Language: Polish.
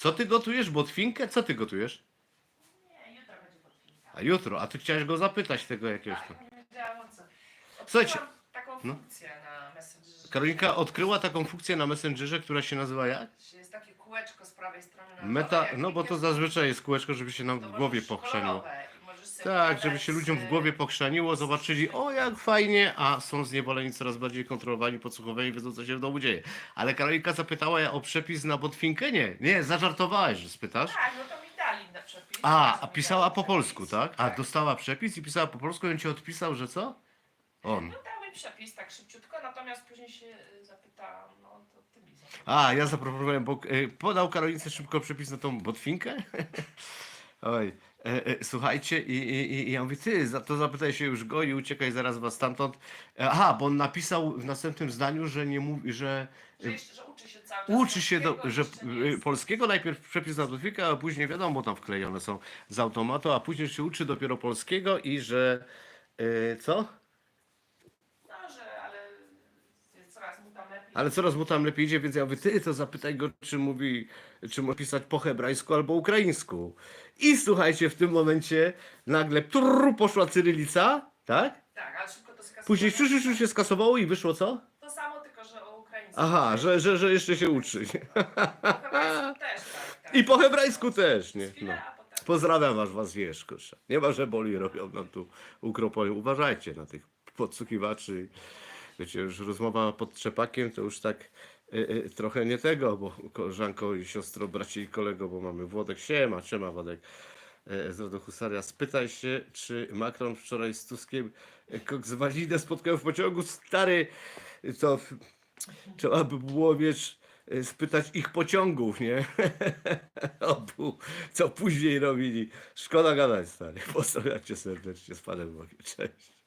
Co ty gotujesz? Botwinkę? Co ty gotujesz? Nie, jutro będzie podpinka. A jutro, a ty chciałeś go zapytać tego jakiegoś tam. Tak, nie wiedziałam o co. Słuchajcie, Odkryłam taką no. funkcję na Messengerze. Karolinka odkryła taką funkcję na Messengerze, która się nazywa jak? że Jest takie kółeczko z prawej strony. na Meta, jak no bo to zazwyczaj jest kółeczko, żeby się nam w głowie kolorowe i sobie Tak, żeby się ludziom w głowie pochrzaniło, zobaczyli, o jak fajnie, a są zniewoleni coraz bardziej kontrolowani, podsłuchowani, wiedzą co się w domu dzieje. Ale Karolinka zapytała ja o przepis na botwinkę? Nie, nie, zażartowałeś, że spytasz. Tak, no to mi dali na przepis. A, a pisała po polsku, tak? A dostała przepis i pisała po polsku i on ci odpisał, że co? On. No dał mi przepis tak szybciutko, natomiast później się y, zapytałam, no to ty mi. A, ja zaproponowałem, bo y, podał Karolince szybko przepis na tą botwinkę. Oj, słuchajcie, i, i, i ja mówię, ty, za to zapytaj się już go i uciekaj zaraz was stamtąd. E, Aha, bo on napisał w następnym zdaniu, że nie mówi, że Że, jeszcze, że uczy się cały czas uczy się, do, że polskiego najpierw przepis na botwinkę, a później wiadomo, tam wklejone są z automatu, a później się uczy dopiero polskiego i że y, co? No, że ale jest coraz mu tam lepiej. Ale coraz mu tam lepiej idzie, więc ja mówię, ty to zapytaj go, czy mówi, czy mówi pisać po hebrajsku albo ukraińsku. I słuchajcie, w tym momencie nagle trrr, poszła cyrylica, tak? Tak, ale szybko to skasowałem. Później szu, szu, szu się skasowało i wyszło co? To samo, tylko że o ukraińsku. Aha, że, że, że jeszcze się uczy. Po hebrajsku też, tak, tak. I po hebrajsku też, nie? No. Pozdrawiam was, was wiesz, kurczę. Nie ma, że boli robią nam tu ukropoli. Uważajcie na tych podsłuchiwaczy. Wiecie, już rozmowa pod trzepakiem to już tak y, y, trochę nie tego, bo koleżanko i siostro, bracie i kolego, bo mamy Włodek, siema, siema Włodek. E, Z rodu Husaria, spytaj się, czy Macron wczoraj z Tuskiem e, Kokswalinę spotkał w pociągu. Stary, to trzeba by było, wiesz, e, spytać ich pociągów, nie? Obu, co później robili. Szkoda gadać, stary. Pozdrawiam cię serdecznie z Panem Bogiem. Cześć.